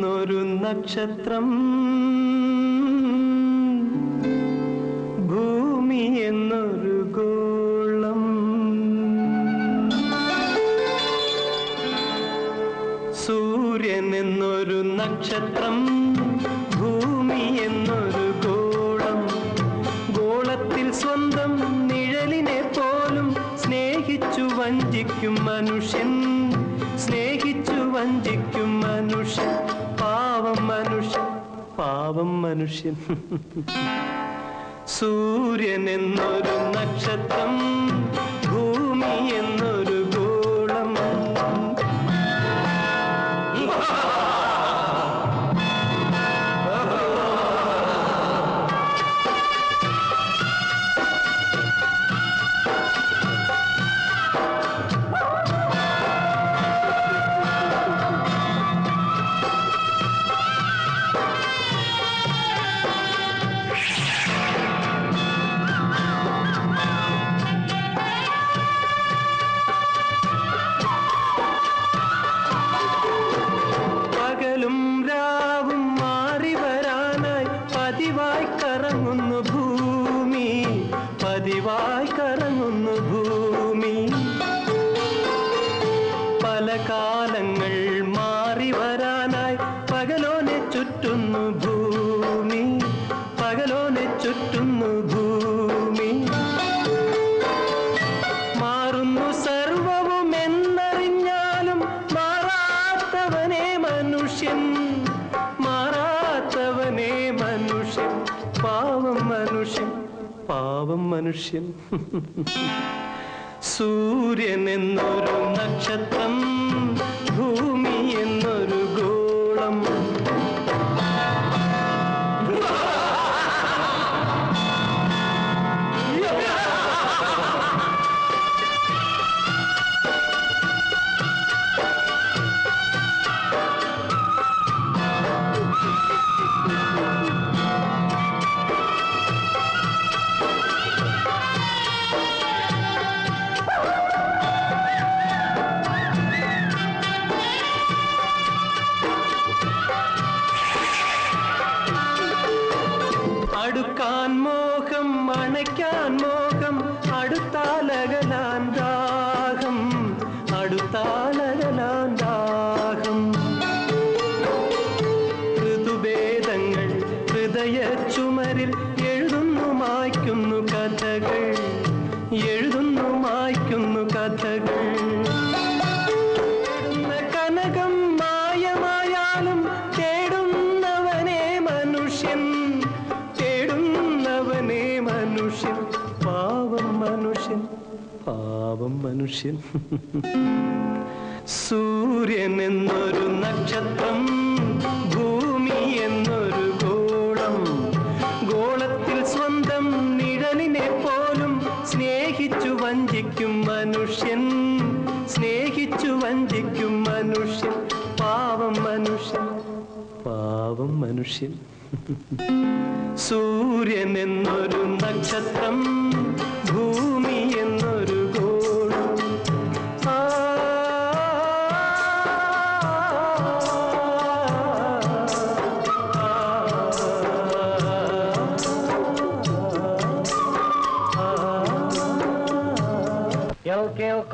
നക്ഷത്രം. ഭൂമി എന്നൊരു ഗോളം. സൂര്യൻ എന്നൊരു നക്ഷത്രം. ഭൂമി എന്നൊരു ഗോളം. ഗോളത്തിൽ സ്വന്തം നിഴലിനെ പോലും സ്നേഹിച്ചു വഞ്ചിക്കും മനുഷ്യൻ. സ്നേഹിച്ചു വഞ്ചിക്കും മനുഷ്യൻ. പാവം മനുഷ്യൻ പാവം മനുഷ്യൻ. സൂര്യൻ എന്നൊരു നക്ഷത്രം ഭൂമി എന്നൊരു പതിവായി കറങ്ങുന്നു ഭൂമി. പല കാലങ്ങൾ മാറി വരാനായി പകലോനെ ചുറ്റുന്നു ഭൂമി. പകലോനെ ചുറ്റുന്നു ഭൂമി. മാറുന്നു സർവവും എന്നറിഞ്ഞാലും മാറാത്തവനെ മനുഷ്യൻ. മാറാത്തവനെ മനുഷ്യൻ പാവം മനുഷ്യൻ. പാവം മനുഷ്യൻ. സൂര്യൻ എന്നൊരു നക്ഷത്രം ഭൂമി എന്നൊരു അടുക്കാൻ മോഹം അണയ്ക്കാൻ മോഹം അടുത്താലകലാൻ ദാഹം അടുത്താലകലാൻ ദാഹം. ഋതുഭേദങ്ങൾ ഹൃദയ ചുമരിൽ എഴുതുന്നു മായ്ക്കുന്നു കഥകൾ എഴുതുന്നു മായ്ക്കുന്നു കഥകൾ. മനുഷ്യൻ? പാവം മനുഷ്യൻ. സൂര്യൻ എന്നൊരു നക്ഷത്രം ഭൂമി എന്നൊരു ഗോളം. ഗോളത്തിൽ സ്വന്തം നിഴലിനെ പോലും സ്നേഹിച്ചു വഞ്ചിക്കും മനുഷ്യൻ. സ്നേഹിച്ചു വഞ്ചിക്കും മനുഷ്യൻ. പാവം മനുഷ്യൻ. പാവം മനുഷ്യൻ. സൂര്യൻ എന്നൊരു നക്ഷത്രം ഭൂമി എന്നൊരു ഗോളം. kill,